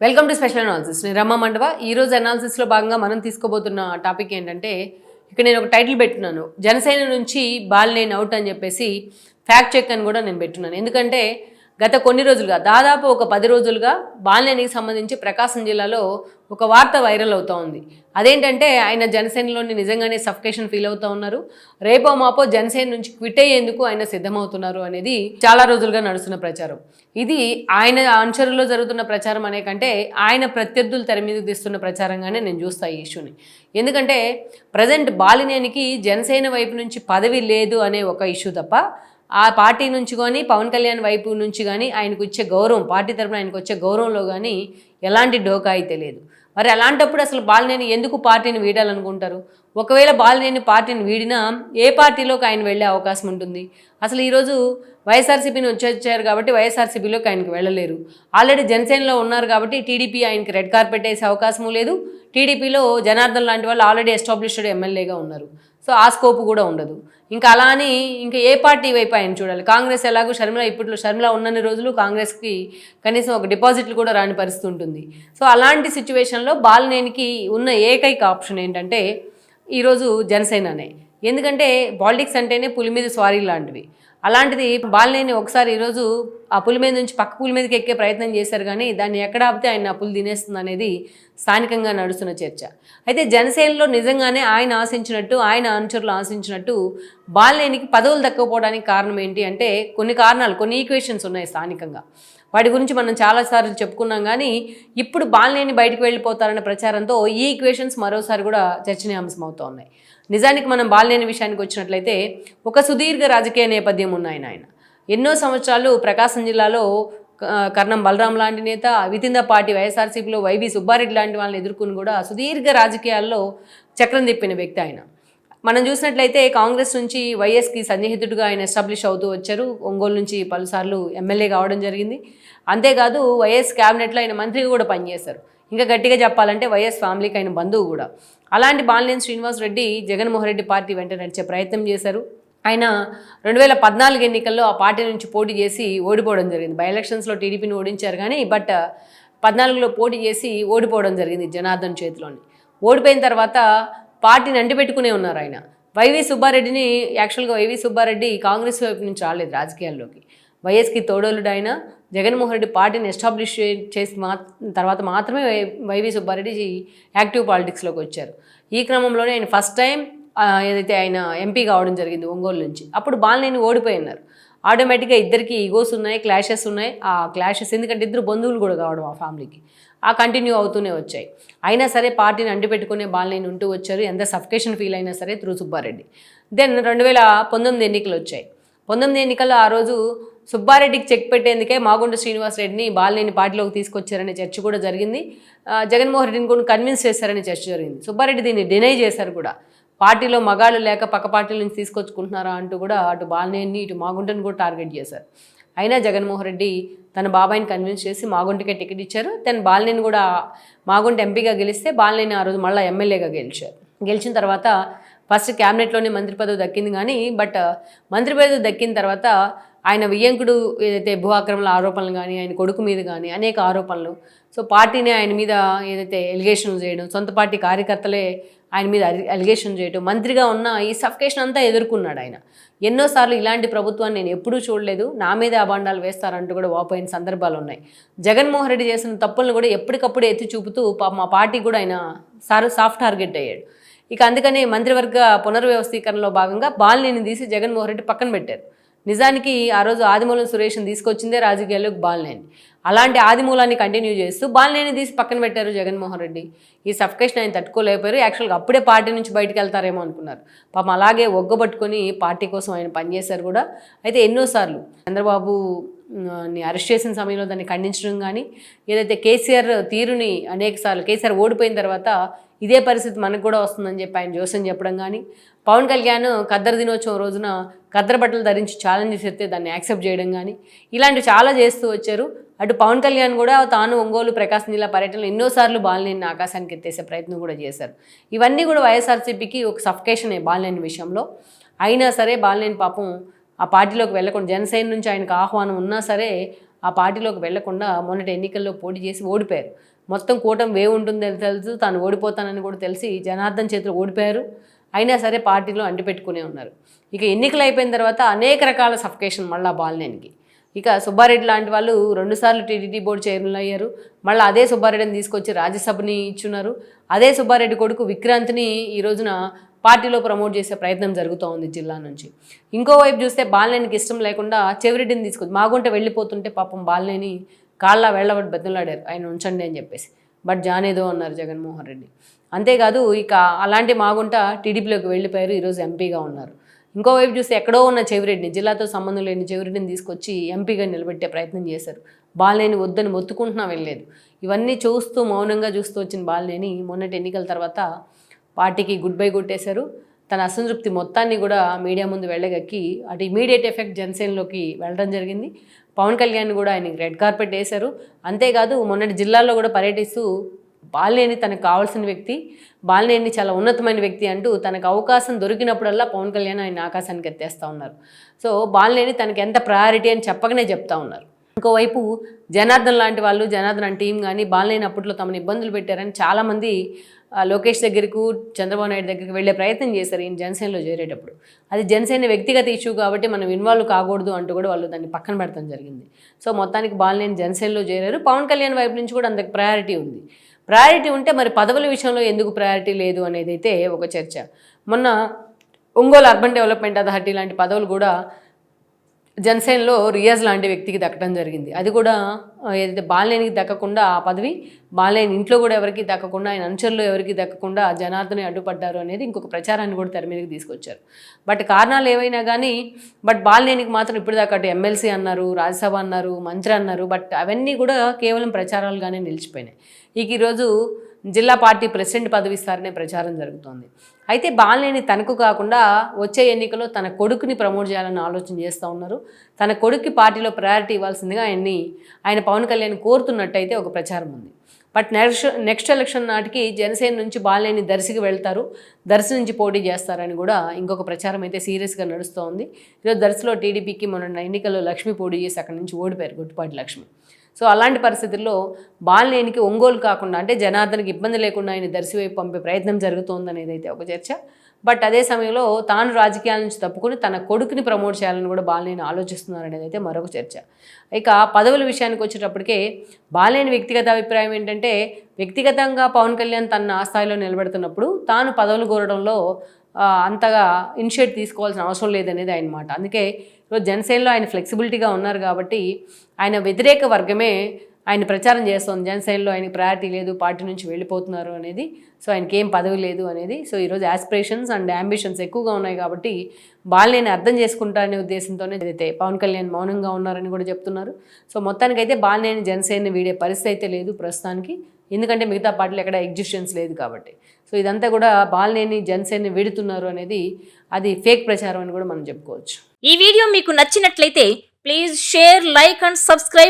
Welcome to special analysis నేను రమ్మ మండవ. ఈ రోజు అనాలిసిస్లో భాగంగా మనం తీసుకోబోతున్న టాపిక్ ఏంటంటే ఇక్కడ నేను ఒక టైటిల్ పెట్టున్నాను జనసేన నుంచి బాల్ నేను అవుట్ అని చెప్పేసి ఫ్యాక్ట్ చెక్ అని కూడా నేను పెట్టున్నాను ఎందుకంటే గత కొన్ని రోజులుగా దాదాపు ఒక పది రోజులుగా బాలినేనికి సంబంధించి ప్రకాశం జిల్లాలో ఒక వార్త వైరల్ అవుతూ ఉంది. అదేంటంటే ఆయన జనసేనలోని నిజంగానే సఫికేషన్ ఫీల్ అవుతూ ఉన్నారు. రేపో మాపో జనసేన నుంచి క్విట్ అయ్యేందుకు ఆయన సిద్ధమవుతున్నారు అనేది చాలా రోజులుగా నడుస్తున్న ప్రచారం. ఇది ఆయన అనుచరుల్లో జరుగుతున్న ప్రచారం అనే కంటే ఆయన ప్రత్యర్థులు తెర మీద తీస్తున్న ప్రచారంగానే నేను చూస్తా ఈ ఇష్యూని. ఎందుకంటే ప్రజెంట్ బాలినేనికి జనసేన వైపు నుంచి పదవి లేదు అనే ఒక ఇష్యూ తప్ప ఆ పార్టీ నుంచి కానీ పవన్ కళ్యాణ్ వైపు నుంచి కానీ ఆయనకు వచ్చే గౌరవం పార్టీ తరపున ఆయనకు వచ్చే గౌరవంలో కానీ ఎలాంటి డోకా అయితే లేదు. మరి అలాంటప్పుడు అసలు బాలినేని ఎందుకు పార్టీని వీడాలనుకుంటారు? ఒకవేళ బాలినేని పార్టీని వీడినా ఏ పార్టీలోకి ఆయన వెళ్ళే అవకాశం ఉంటుంది? అసలు ఈరోజు వైఎస్ఆర్సీపీని వచ్చేచ్చారు కాబట్టి వైఎస్ఆర్సీపీలోకి ఆయనకి వెళ్ళలేరు. ఆల్రెడీ జనసేనలో ఉన్నారు కాబట్టి టీడీపీ ఆయనకి రెడ్ కార్పెట్ వేసే అవకాశం లేదు. టీడీపీలో జనార్దన్ లాంటి వాళ్ళు ఆల్రెడీ ఎస్టాబ్లిష్డ్ ఎమ్మెల్యేగా ఉన్నారు. సో ఆ స్కోప్ కూడా ఉండదు. ఇంకా అలా అని ఇంకా ఏ పార్టీ వైపు ఆయన చూడాలి? కాంగ్రెస్ ఎలాగో షర్మిల ఇప్పట్లో షర్మిల ఉన్నన్ని రోజులు కాంగ్రెస్కి కనీసం ఒక డిపాజిట్లు కూడా రాని పరిస్థితి ఉంటుంది. సో అలాంటి సిచ్యువేషన్లో బాలినేనికి ఉన్న ఏకైక ఆప్షన్ ఏంటంటే ఈరోజు జనసేననే ఎందుకంటే పాలిటిక్స్ అంటేనే పులి మీద స్వారీ లాంటివి. అలాంటిది బాలినేని ఒకసారి ఈరోజు ఆ పులి మీద నుంచి పక్క పులి మీదకి ఎక్కే ప్రయత్నం చేశారు కానీ దాన్ని ఎక్కడ ఆపితే ఆయన ఆ పులి తినేస్తుంది అనేది స్థానికంగా నడుస్తున్న చర్చ. అయితే జనసేనలో నిజంగానే ఆయన ఆశించినట్టు ఆయన అనుచరులు ఆశించినట్టు బాలినేనికి పదవులు దక్కకపోవడానికి కారణం ఏంటి అంటే కొన్ని కారణాలు కొన్ని ఈక్వేషన్స్ ఉన్నాయి స్థానికంగా. వాటి గురించి మనం చాలాసార్లు చెప్పుకున్నాం కానీ ఇప్పుడు బాలినేని బయటకు వెళ్ళిపోతారన్న ప్రచారంతో ఈ ఈక్వేషన్స్ మరోసారి కూడా చర్చనీయాంశం అవుతూ ఉన్నాయి నిజానికి మనం బాలినేని విషయానికి వచ్చినట్లయితే ఒక సుదీర్ఘ రాజకీయ నేపథ్యం ఉన్నాయని ఆయన ఎన్నో సంవత్సరాలు ప్రకాశం జిల్లాలో క- కర్ణం బలరాం లాంటి నేత వితింద పార్టీ వైఎస్ఆర్సీపీలో వైవి సుబ్బారెడ్డి లాంటి వాళ్ళని ఎదుర్కొని కూడా సుదీర్ఘ రాజకీయాల్లో చక్రం తిప్పిన వ్యక్తి ఆయన. మనం చూసినట్లయితే కాంగ్రెస్ నుంచి వైఎస్కి సన్నిహితుడిగా ఆయన ఎస్టాబ్లిష్ అవుతూ వచ్చారు. ఒంగోలు నుంచి పలుసార్లు ఎమ్మెల్యే కావడం జరిగింది. అంతేకాదు వైఎస్ క్యాబినెట్లో ఆయన మంత్రిగా కూడా పనిచేశారు. ఇంకా గట్టిగా చెప్పాలంటే వైఎస్ ఫ్యామిలీకి ఆయన బంధువు కూడా. అలాంటి బాలినేని శ్రీనివాస్ రెడ్డి జగన్మోహన్ రెడ్డి పార్టీ వెంట నడిచే ప్రయత్నం చేశారు. ఆయన రెండు వేల పద్నాలుగు ఎన్నికల్లో ఆ పార్టీ నుంచి పోటీ చేసి ఓడిపోవడం జరిగింది. బై ఎలక్షన్స్లో టీడీపీని ఓడించారు కానీ బట్ పద్నాలుగులో పోటీ చేసి ఓడిపోవడం జరిగింది జనార్దన్ చేతిలోని. ఓడిపోయిన తర్వాత పార్టీని అంటిపెట్టుకునే ఉన్నారు ఆయన. వైవి సుబ్బారెడ్డిని యాక్చువల్గా వైవి సుబ్బారెడ్డి కాంగ్రెస్ వైపు నుంచి రాలేదు రాజకీయాల్లోకి. వైఎస్కి తోడోలుడు ఆయన జగన్మోహన్ రెడ్డి పార్టీని ఎస్టాబ్లిష్ చేసి మా తర్వాత మాత్రమే వై- వైవి సుబ్బారెడ్డి యాక్టివ్ పాలిటిక్స్లోకి వచ్చారు. ఈ క్రమంలోనే ఆయన ఫస్ట్ టైం ఏదైతే ఆయన ఎంపీ కావడం జరిగింది ఒంగోలు నుంచి అప్పుడు బాలనేని ఓడిపోయినారు ఆటోమేటిక్గా ఇద్దరికి ఈగోస్ ఉన్నాయి క్లాషెస్ ఉన్నాయి. ఆ క్లాషెస్ ఎందుకంటే ఇద్దరు బంధువులు కూడా కావడం ఆ ఫ్యామిలీకి. ఆ కంటిన్యూ అవుతూనే వచ్చాయి. అయినా సరే పార్టీని అంటిపెట్టుకునే బాలనేని ఉంటూ వచ్చారు. ఎంత సఫికేషన్ ఫీల్ అయినా సరే త్రూ సుబ్బారెడ్డి. దెన్ రెండు వేల పంతొమ్మిది ఎన్నికలు వచ్చాయి. పంతొమ్మిది ఎన్నికల్లో ఆ రోజు సుబ్బారెడ్డికి చెక్ పెట్టేందుకే మాగుంట శ్రీనివాస్ రెడ్డిని బాలినేని పార్టీలోకి తీసుకొచ్చారనే చర్చ కూడా జరిగింది. జగన్మోహన్ రెడ్డిని కూడా కన్విన్స్ చేశారనే చర్చ జరిగింది. సుబ్బారెడ్డి దీన్ని డినై చేశారు కూడా. పార్టీలో మగాళ్ళు లేక పక్క పార్టీల నుంచి తీసుకొచ్చుకుంటున్నారా అంటూ కూడా అటు బాలినేని ఇటు మాగుంటను కూడా టార్గెట్ చేశారు. అయినా జగన్మోహన్ రెడ్డి తన బాబాయిని కన్విన్స్ చేసి మాగుంటికే టికెట్ ఇచ్చారు. తను బాలినేని కూడా మాగుంట ఎంపీగా గెలిస్తే బాలినేని ఆ రోజు మళ్ళీ ఎమ్మెల్యేగా గెలిచారు. గెలిచిన తర్వాత ఫస్ట్ క్యాబినెట్లోనే మంత్రి పదవి దక్కింది కానీ బట్ uh, మంత్రి పదవి దక్కిన తర్వాత ఆయన వియ్యంకుడు ఏదైతే భూ ఆక్రమణ ఆరోపణలు కానీ ఆయన కొడుకు మీద కానీ అనేక ఆరోపణలు. సో పార్టీని ఆయన మీద ఏదైతే ఎలిగేషన్లు చేయడం సొంత పార్టీ కార్యకర్తలే ఆయన మీద అలిగేషన్ చేయడం మంత్రిగా ఉన్న ఈ సఫకేషన్ అంతా ఎదుర్కొన్నాడు ఆయన. ఎన్నోసార్లు ఇలాంటి ప్రభుత్వాన్ని నేను ఎప్పుడూ చూడలేదు. నా మీద అభాండాలు వేస్తారంటూ కూడా వాపోయిన సందర్భాలు ఉన్నాయి. జగన్మోహన్ రెడ్డి చేసిన తప్పులను కూడా ఎప్పటికప్పుడు ఎత్తి చూపుతూ మా పార్టీ కూడా ఆయన సార్ సాఫ్ట్ టార్గెట్ అయ్యాడు. ఇక అందుకనే మంత్రివర్గ పునర్వ్యవస్థీకరణలో భాగంగా బాలినేని తీసి జగన్మోహన్ రెడ్డి పక్కన పెట్టారు. నిజానికి ఆ రోజు ఆదిమూలం సురేష్ని తీసుకొచ్చిందే రాజకీయాల్లోకి బాలినేని. అలాంటి ఆదిమూలాన్ని కంటిన్యూ చేస్తూ బాలినేని తీసి పక్కన పెట్టారు జగన్మోహన్ రెడ్డి. ఈ సఫకేషన్ ఆయన తట్టుకోలేకపోయారు. యాక్చువల్గా అప్పుడే పార్టీ నుంచి బయటకు వెళ్తారేమో అనుకున్నారు. పాపం అలాగే ఒగ్గబట్టుకొని పార్టీ కోసం ఆయన పనిచేశారు కూడా. అయితే ఎన్నోసార్లు చంద్రబాబు అరెస్ట్ చేసిన సమయంలో దాన్ని ఖండించడం కానీ ఏదైతే కేసీఆర్ తీరుని అనేకసార్లు కేసీఆర్ ఓడిపోయిన తర్వాత ఇదే పరిస్థితి మనకు కూడా వస్తుందని చెప్పి ఆయన జోస్యం చెప్పడం కానీ పవన్ కళ్యాణ్ ఖద్దరు దినోత్సవం రోజున ఖద్దరు బట్టలు ధరించి ఛాలెంజ్ చేస్తే దాన్ని యాక్సెప్ట్ చేయడం కానీ ఇలాంటివి చాలా చేస్తూ వచ్చారు. అటు పవన్ కళ్యాణ్ కూడా తాను ఒంగోలు ప్రకాశం జిల్లా పర్యటనలో ఎన్నోసార్లు బాలినేని ఆకాశానికి ఎత్తేసే ప్రయత్నం కూడా చేశారు. ఇవన్నీ కూడా వైఎస్ఆర్సీపీకి ఒక సఫికేషనే బాలినేని విషయంలో. అయినా సరే బాలినేని పాపం ఆ పార్టీలోకి వెళ్ళకుండా జనసేన నుంచి ఆయనకు ఆహ్వానం ఉన్నా సరే ఆ పార్టీలోకి వెళ్ళకుండా మొన్నటి ఎన్నికల్లో పోటీ చేసి ఓడిపోయారు. మొత్తం కూటమి వే ఉంటుందని తెలుసు తాను ఓడిపోతానని కూడా తెలిసి జనార్దన్ చేతిలో ఓడిపోయారు. అయినా సరే పార్టీలో అంటిపెట్టుకునే ఉన్నారు. ఇక ఎన్నికలు అయిపోయిన తర్వాత అనేక రకాల సఫకేషన్ మళ్ళీ బాలినేనికి. ఇక సుబ్బారెడ్డి లాంటి వాళ్ళు రెండుసార్లు టీటీడీ బోర్డు చైర్మన్ అయ్యారు. మళ్ళీ అదే సుబ్బారెడ్డిని తీసుకొచ్చి రాజ్యసభని ఇచ్చున్నారు. అదే సుబ్బారెడ్డి కొడుకు విక్రాంత్ని ఈ రోజున పార్టీలో ప్రమోట్ చేసే ప్రయత్నం జరుగుతూ ఉంది జిల్లా నుంచి. ఇంకోవైపు చూస్తే బాలినేనికి ఇష్టం లేకుండా చెవిరెడ్డిని తీసుకొచ్చి మాగుంట వెళ్ళిపోతుంటే పాపం బాలినేని కాళ్ళ వెళ్ళబడి బెద్దలాడారు ఆయన ఉంచండి అని చెప్పేసి. బట్ జానేదో అన్నారు జగన్మోహన్ రెడ్డి. అంతేకాదు ఇక అలాంటి మాగుంట టీడీపీలోకి వెళ్ళిపోయారు. ఈరోజు ఎంపీగా ఉన్నారు. ఇంకోవైపు చూస్తే ఎక్కడో ఉన్న చెవిరెడ్డిని జిల్లాతో సంబంధం లేని చెవిరెడ్డిని తీసుకొచ్చి ఎంపీగా నిలబెట్టే ప్రయత్నం చేశారు. బాలినేని వద్దని మొత్తుకుంటున్నా వెళ్ళలేదు. ఇవన్నీ చూస్తూ మౌనంగా చూస్తూ వచ్చిన బాలినేని మొన్నటి ఎన్నికల తర్వాత పార్టీకి గుడ్ బై కొట్టేశారు. తన అసంతృప్తి మొత్తాన్ని కూడా మీడియా ముందు వెళ్ళగక్కి అటు ఇమీడియట్ ఎఫెక్ట్ జనసేనలోకి వెళ్ళడం జరిగింది. పవన్ కళ్యాణ్ కూడా ఆయనకి రెడ్ కార్పెట్ వేశారు. అంతేకాదు మొన్నటి జిల్లాల్లో కూడా పర్యటిస్తూ బాలినేని తనకు కావాల్సిన వ్యక్తి బాలినేని చాలా ఉన్నతమైన వ్యక్తి అంటూ తనకు అవకాశం దొరికినప్పుడల్లా పవన్ కళ్యాణ్ ఆయన ఆకాశానికి ఎత్తేస్తూ ఉన్నారు. సో బాలినేని తనకి ఎంత ప్రయారిటీ అని చెప్పకనే చెప్తా ఉన్నారు. ఇంకోవైపు జనార్దన్ లాంటి వాళ్ళు జనార్దన్ టీం కానీ బాలినేని అప్పట్లో తమను ఇబ్బందులు పెట్టారని చాలామంది లోకేష్ దగ్గరకు చంద్రబాబు నాయుడు దగ్గరికి వెళ్ళే ప్రయత్నం చేశారు ఈయన జనసేనలో చేరేటప్పుడు. అది జనసేన వ్యక్తిగత ఇష్యూ కాబట్టి మనం ఇన్వాల్వ్ కాకూడదు అంటూ కూడా వాళ్ళు దాన్ని పక్కన పెడతాం జరిగింది. సో మొత్తానికి బాలినేని జనసేనలో చేరారు. పవన్ కళ్యాణ్ వైపు నుంచి కూడా అంతకు ప్రయారిటీ ఉంది. ప్రయారిటీ ఉంటే మరి పదవుల విషయంలో ఎందుకు ప్రయారిటీ లేదు అనేది అయితే ఒక చర్చ. మొన్న ఒంగోలు అర్బన్ డెవలప్మెంట్ అథారిటీ లాంటి పదవులు కూడా జనసేనలో రియాజ్ లాంటి వ్యక్తికి దక్కడం జరిగింది. అది కూడా ఏదైతే బాలినేనికి దక్కకుండా ఆ పదవి బాలినేని ఇంట్లో కూడా ఎవరికి దక్కకుండా ఆయన అనుచరులు ఎవరికి దక్కకుండా జనార్దనే అడ్డుపడ్డారు అనేది ఇంకొక ప్రచారాన్ని కూడా తెర మీదకి తీసుకొచ్చారు. బట్ కారణాలు ఏవైనా కానీ బట్ బాలినేనికి మాత్రం ఇప్పటిదాకా అటు ఎమ్మెల్సీ అన్నారు రాజ్యసభ అన్నారు మంత్రి అన్నారు బట్ అవన్నీ కూడా కేవలం ప్రచారాలుగానే నిలిచిపోయినాయి. ఇక ఈరోజు జిల్లా పార్టీ ప్రెసిడెంట్ పదవి ఇస్తారనే ప్రచారం జరుగుతోంది. అయితే బాలనేని తనకు కాకుండా వచ్చే ఎన్నికలో తన కొడుకుని ప్రమోట్ చేయాలని ఆలోచన చేస్తూ ఉన్నారు. తన కొడుక్కి పార్టీలో ప్రయారిటీ ఇవ్వాల్సిందిగా ఆయన్ని ఆయన పవన్ కళ్యాణ్ కోరుతున్నట్టయితే ఒక ప్రచారం ఉంది. బట్ నెక్స్ట్ నెక్స్ట్ ఎలక్షన్ నాటికి జనసేన నుంచి బాలనేని దర్శికి వెళ్తారు. దర్శి నుంచి పోటీ చేస్తారని కూడా ఇంకొక ప్రచారం అయితే సీరియస్గా నడుస్తోంది. ఈరోజు దర్శిలో టీడీపీకి మొన్న ఎన్నికల్లో లక్ష్మి పోటీ చేసి అక్కడి నుంచి ఓడిపోయారు గుట్టుపాటి లక్ష్మి. సో అలాంటి పరిస్థితుల్లో బాలినేనికి ఒంగోలు కాకుండా అంటే జనార్దన్కి ఇబ్బంది లేకుండా ఆయన దర్శివైపు పంపే ప్రయత్నం జరుగుతోందనేది అయితే ఒక చర్చ. బట్ అదే సమయంలో తాను రాజకీయాల నుంచి తప్పుకుని తన కొడుకుని ప్రమోట్ చేయాలని కూడా బాలినేని ఆలోచిస్తున్నారనేది అయితే మరొక చర్చ. ఇక పదవుల విషయానికి వచ్చేటప్పటికే బాలినేని వ్యక్తిగత అభిప్రాయం ఏంటంటే వ్యక్తిగతంగా పవన్ కళ్యాణ్ తన ఆ స్థాయిలో నిలబెడుతున్నప్పుడు తాను పదవులు కోరడంలో అంతగా ఇనిషియేట్ తీసుకోవాల్సిన అవసరం లేదనేది ఆయన మాట. అందుకే ఈరోజు జనసేనలో ఆయన ఫ్లెక్సిబిలిటీగా ఉన్నారు కాబట్టి ఆయన వ్యతిరేక వర్గమే ఆయన ప్రచారం చేస్తోంది. జనసేనలో ఆయనకి ప్రయారిటీ లేదు పార్టీ నుంచి వెళ్ళిపోతున్నారు అనేది. సో ఆయనకి ఏం పదవి లేదు అనేది. సో ఈరోజు ఆస్పిరేషన్స్ అండ్ అంబిషన్స్ ఎక్కువగా ఉన్నాయి కాబట్టి బాలినేని అర్థం చేసుకుంటారనే ఉద్దేశంతోనే అయితే పవన్ కళ్యాణ్ మౌనంగా ఉన్నారని కూడా చెప్తున్నారు. సో మొత్తానికైతే బాలినేని జనసేన వీడే పరిస్థితి అయితే లేదు ప్రస్తుతానికి. ఎందుకంటే మిగతా పార్టీలు ఎక్కడ ఎగ్జిస్టెన్స్ లేదు కాబట్టి. సో ఇదంతా కూడా బాలనేని జనసేన వీడుతున్నారు అనేది అది ఫేక్ ప్రచారం అని కూడా మనం చెప్పుకోవచ్చు. ఈ వీడియో మీకు నచ్చినట్లయితే please share like and subscribe